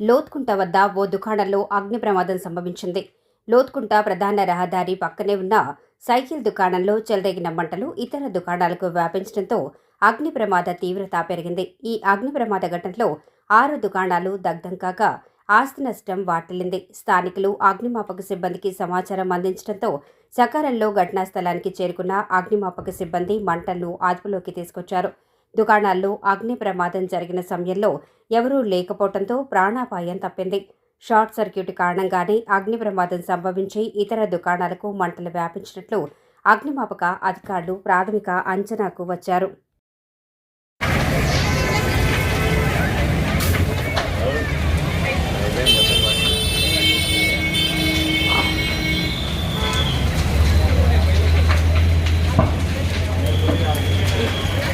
లోత్కుంట వద్ద ఓ దుకాణంలో అగ్ని ప్రమాదం సంభవించింది. లోత్కుంట ప్రధాన రహదారి పక్కనే ఉన్న సైకిల్ దుకాణంలో చెలరేగిన మంటలు ఇతర దుకాణాలకు వ్యాపించడంతో అగ్ని ప్రమాద తీవ్రత పెరిగింది. ఈ అగ్ని ప్రమాద ఘటనలో ఆరు దుకాణాలు దగ్ధం కాగా ఆస్తి నష్టం వాటిల్లింది. స్థానికులు అగ్నిమాపక సిబ్బందికి సమాచారం అందించడంతో సకాలంలో ఘటనా స్థలానికి చేరుకున్న అగ్నిమాపక సిబ్బంది మంటలను అదుపులోకి తీసుకొచ్చారు. దుకాణాల్లో అగ్ని ప్రమాదం జరిగిన సమయంలో ఎవరూ లేకపోవడంతో ప్రాణాపాయం తప్పింది. షార్ట్ సర్క్యూట్ కారణంగానే అగ్ని ప్రమాదం సంభవించి ఇతర దుకాణాలకు మంటలు వ్యాపించినట్లు అగ్నిమాపక అధికారులు ప్రాథమిక అంచనాకు వచ్చారు.